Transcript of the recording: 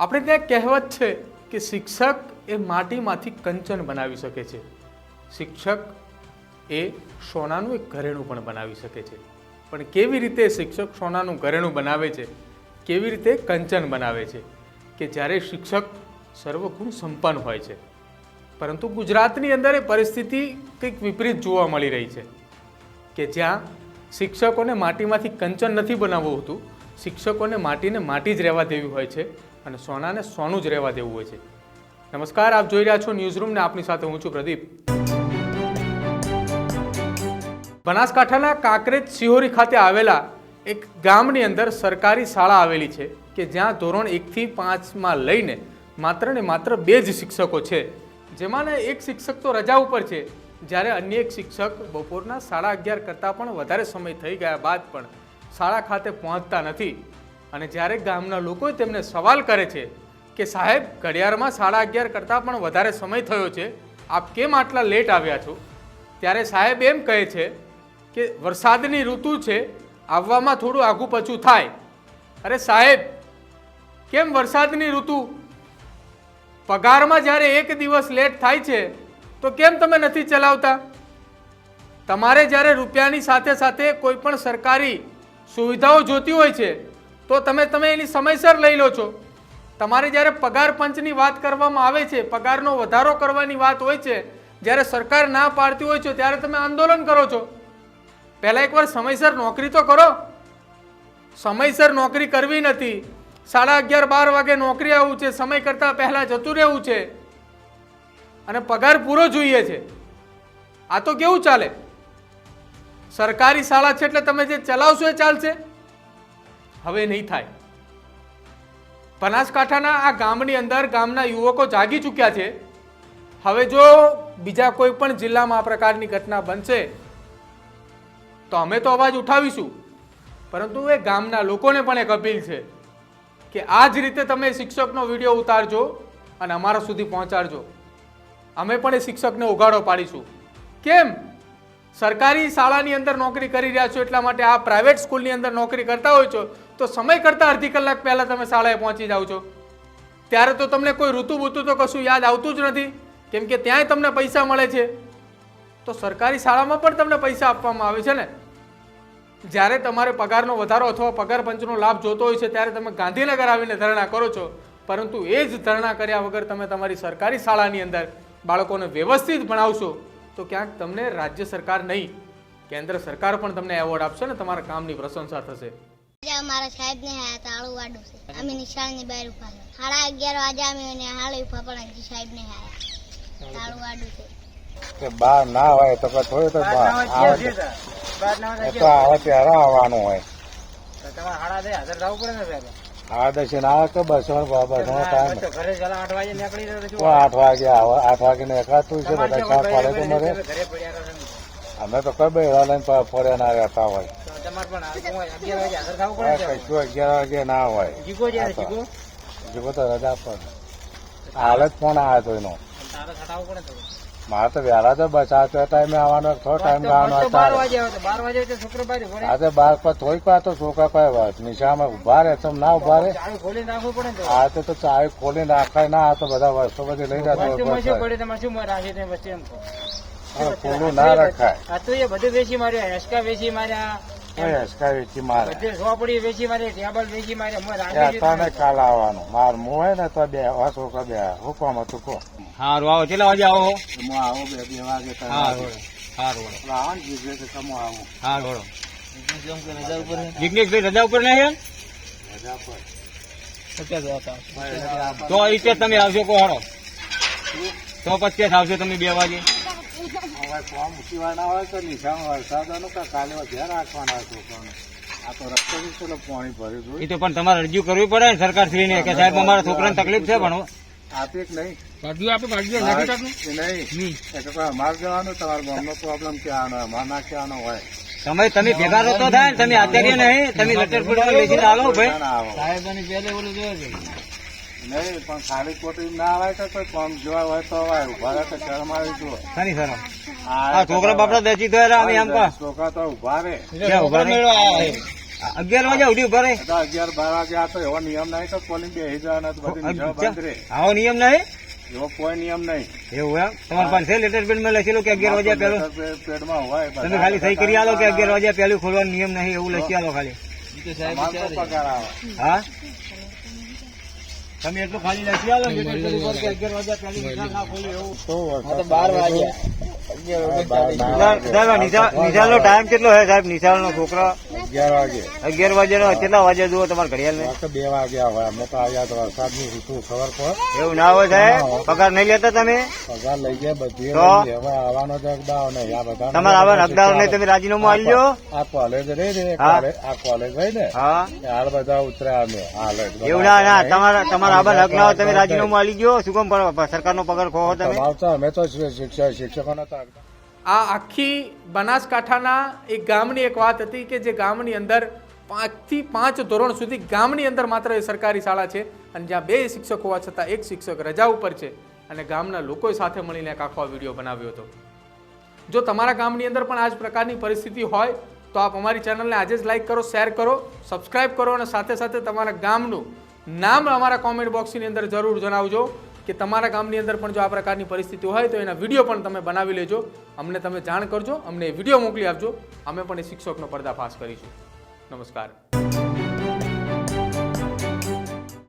આપણે ત્યાં કહેવત છે કે શિક્ષક એ માટીમાંથી કંચન બનાવી શકે છે. શિક્ષક એ સોનાનું એક ઘરેણું પણ બનાવી શકે છે. પણ કેવી રીતે શિક્ષક સોનાનું ઘરેણું બનાવે છે? કેવી રીતે કંચન બનાવે છે? કે જ્યારે શિક્ષક સર્વગુણ સંપન્ન હોય છે. પરંતુ ગુજરાતની અંદર એ પરિસ્થિતિ કંઈક વિપરીત જોવા મળી રહી છે. કે જ્યાં શિક્ષકોને માટીમાંથી કંચન નથી બનાવવું હોતું, શિક્ષકોને માટીને માટી જ રહેવા દેવી હોય છે. અને સોનાને સોનું જ રહેવા દેવું હોય છે. નમસ્કાર, આપ જોઈ રહ્યા છો ન્યૂઝરૂમને રૂમ આપની સાથે હું છું પ્રદીપ. બનાસકાંઠાના કાંકરેજ સિહોરી ખાતે આવેલા એક ગામની અંદર સરકારી શાળા આવેલી છે કે જ્યાં ધોરણ એકથી પાંચમાં લઈને માત્ર ને માત્ર બે જ શિક્ષકો છે. જેમાંને એક શિક્ષક તો રજા ઉપર છે. જ્યારે અન્ય એક શિક્ષક બપોરના સાડા અગિયાર કરતાં પણ વધારે સમય થઈ ગયા બાદ પણ શાળા ખાતે પહોંચતા નથી. અને જ્યારે ગામના લોકો તેમને સવાલ કરે છે કે સાહેબ, ઘડિયાળમાં સાડા અગિયાર કરતાં પણ વધારે સમય થયો છે, આપ કેમ આટલા લેટ આવ્યા છો? ત્યારે સાહેબ એમ કહે છે કે વરસાદની ઋતુ છે, આવવામાં થોડું આઘું પછું થાય. અરે સાહેબ, કેમ વરસાદની ઋતુ? પગારમાં જ્યારે એક દિવસ લેટ થાય છે, તો કેમ તમે નથી ચલાવતા? તમારે જ્યારે રૂપિયાની સાથે સાથે કોઈ પણ સરકારી સુવિધાઓ જોતી હોય છે તો તમે તમે એની સમયસર લઈ લો છો. તમારે જ્યારે પગાર પંચની વાત કરવામાં આવે છે, પગારનો વધારો કરવાની વાત હોય છે, જ્યારે સરકાર ના પાડતી હોય છે, ત્યારે તમે આંદોલન કરો છો. પહેલાં એકવાર સમયસર નોકરી તો કરો. સમયસર નોકરી કરવી નથી. સાડા અગિયાર બાર વાગે નોકરી આવવું છે, સમય કરતાં પહેલાં જતું રહેવું છે. અને પગાર પૂરો જોઈએ છે. આ તો કેવું ચાલે? સરકારી શાળા છે એટલે તમે જે ચલાવશો એ ચાલશે? હવે નહીં થાય. બનાસકાંઠાના આ ગામની અંદર ગામના યુવકો જાગી ચૂક્યા છે. હવે જો બીજા કોઈ પણ જિલ્લામાં આ પ્રકારની ઘટના બનશે, તો અમે તો અવાજ ઉઠાવીશું. પરંતુ એ ગામના લોકોને પણ એક અપીલ છે કે આ જ રીતે તમે શિક્ષકનો વીડિયો ઉતારજો અને અમારા સુધી પહોંચાડજો. અમે પણ એ શિક્ષકને ઉગાડો પાડીશું. કેમ? સરકારી શાળાની અંદર નોકરી કરી રહ્યા છો એટલા માટે આ પ્રાઇવેટ સ્કૂલની અંદર નોકરી કરતા હોય છો, તો સમય કરતાં અડધી કલાક પહેલાં તમે શાળાએ પહોંચી જાઓ છો. ત્યારે તો તમને કોઈ ઋતુ બુતુ તો કશું યાદ આવતું જ નથી, કેમ કે ત્યાંય તમને પૈસા મળે છે. તો સરકારી શાળામાં પણ તમને પૈસા આપવામાં આવે છે ને? જ્યારે તમારે પગારનો વધારો અથવા પગાર પંચનો લાભ જોતો હોય છે, ત્યારે તમે ગાંધીનગર આવીને ધરણા કરો છો. પરંતુ એ જ ધરણા કર્યા વગર તમે તમારી સરકારી શાળાની અંદર બાળકોને વ્યવસ્થિત ભણાવશો. તો ક્યાંક તમને રાજ્ય સરકાર નહીં કેન્દ્ર સરકાર પણ તમને એવોર્ડ આપશે ને તમારા કામની પ્રશંસા થશે. આજે અમારા સાહેબ ને તાળું વાડું છે. અમે નિશાળની બહાર ઊભા સાડા અગિયાર વાગે અમે એને હાલ ઊભા પણ હજી સાહેબ ને આયા તાળું વાડું છે. કે બહાર ના હોય તો થોડું તો બહાર આવે તો- એ તો આવે ત્યારે આવવાનું હોય. આ દર્શન આવે તો બસો બસો ટાઈમ આઠ વાગે આવે આઠ વાગે ને એકાતું છે બધા ચા પડે તો મરે. અમે તો કઈ બેડા લઈને પ- ફર્યા ના રહેતા હોય. કશું અગિયાર વાગે ના હોય. જીગો તો. રજા પણ હાલ જ ફોન આવ્યો હતો એનો. મારે તો વહેલા તો બસ આ તો ટાઈમે આવવાનો થોડો ટાઈમ આવવાનો ચાલે આજે બાર પર થોડીક વાર તો છોકરા પાસે નિશામાં ઊભા રહે તો ના ઊભા રહે. આ તો તો ચાવી ખોલી નાખાય ના આ તો બધા વસ્તુ બધી લઈ જતો ખોલું ના રખાય. બધું વેચી માર્યા હેસકા વેચી માર્યા હસકા વેચી મારે? બધે ઝોપડી વેચી મારી ટેબલ વેચી કાલ આવવાનું. માર મું હોય ને તો બે આ છોકરા બે હુકમ હતું કો હારું આવો. કેટલા વાગે આવો હું? આવું બે બે વાગે તમે હારું હારું આવો ને જીજે તો આવો. હારું જિગ્નેશભાઈ રજા ઉપર નહીં રજા પર. તો તમે આવશો કો હારો. તો પચીસ આવશો તમે બે વાગે. હવે ફોર્મ મૂકીવાના હોય તો નિશાળ વરસાદનું કે કાલે ધ્યાન રાખવાના હોય છોકરાને આ તો રસ્તેથી પેલો પાણી ભર્યું હતું એ તો પણ તમારે રજૂ કરવી પડે ને સરકાર શ્રીને કે સાહેબ અમારા છોકરાને તકલીફ છે પણ આપે કે નહીં. ભાગ્યું આપે ભાગ્યું એ નહીં. એ તો કોઈ અમારે જવાનું તમારા ગામનો પ્રોબ્લેમ ક્યાં હોય અમારે ના ક્યાંનો હોય. તમે તમે ભેગા તો થાય તમે આચાર્ય નહીં તમે લટર પડી જઈને આવો ભાઈ. સાહેબ પહેલે ઓલું જોયો છે? નહીં પણ ખાલી ખોટી ના આવે તો કોઈ કામ જોવા હોય તો હોય ઊભા રહે તો શરમ આવી જુઓ. ખરી સર આ છોકરા બાપડા દેશી થયેલા અમે એમ કહો છોકરા તો ઊભા? અગિયાર વાગે ઉઠી ઊભા રે અગિયાર બાર વાગે આ તો એવો નિયમ નહીં તો પોલીસ બે જવાના તો બધી નિશાળ બંધ રહે. આવો નિયમ નહીં? એવો કોઈ નિયમ નહીં. એવું એમ? તમારા પાસે લેટર પેડમાં લખેલું કે અગિયાર વાગ્યા પહેલું? પેડમાં હોય તમે ખાલી સહી કરી આલો કે અગિયાર વાગ્યા પહેલું ખોલવાનો નિયમ નહીં એવું લખી આલો ખાલી. હા તમે એટલું ખાલી લખી આલો લેટર પેડ ઉપર કે અગિયાર વાગ્યા પહેલી નિશાળ એટલું ખાલી નથી તો બાર વાગ્યા. નિશાળ નો ટાઈમ કેટલો હે સાહેબ? નિશાળ નો છોકરો? અગિયાર વાગે. અગિયાર વાગ્યાનો કેટલા વાગે જુઓ તમારે ઘડિયાળ ને બે વાગ્યા આવે અમે તો આવ્યા તો વરસાદની ઋતુ ખબર પડે. એવું ના હોય સાહેબ? પગાર નહીં લેતા તમે? પગાર લઈ ગયા બધી. હવે આવવાનો તો અગદાવ નહીં આ બધા તમારે આવવાનો અગદાવ નહીં તમે રાજીનામું આવી લો આ કોલેજ રહી ને આ કોલેજ રહી ને હાલ બધા ઉતર્યા અમે હાલ એવું ના ના તમારા તમારા આવા હક ના તમે રાજીનામું આવી ગયો શું કામ સરકાર સરકારનો પગાર ખો તમે? અમે તો શિક્ષક હકદાર. આ આખી બનાસકાંઠાના એક ગામની એક વાત હતી કે જે ગામની અંદર પાંચથી પાંચ ધોરણ સુધી ગામની અંદર માત્ર એ સરકારી શાળા છે અને જ્યાં બે શિક્ષક હોવા છતાં એક શિક્ષક રજા ઉપર છે અને ગામના લોકોએ સાથે મળીને એક આખો વીડિયો બનાવ્યો હતો. જો તમારા ગામની અંદર પણ આ જ પ્રકારની પરિસ્થિતિ હોય તો આપ અમારી ચેનલને આજે જ લાઈક કરો, શેર કરો, સબસ્ક્રાઇબ કરો અને સાથે સાથે તમારા ગામનું નામ અમારા કોમેન્ટ બોક્સની અંદર જરૂર જણાવજો. કે તમારા ગામની અંદર પણ જો આ પ્રકારની પરિસ્થિતિ હોય તો એના વીડિયો પણ તમે બનાવી લેજો. અમને તમે જાણ કરજો. અમને એ વીડિયો મોકલી આપજો. અમે પણ એ શિક્ષકનો પર્દાફાશ કરીશું. નમસ્કાર.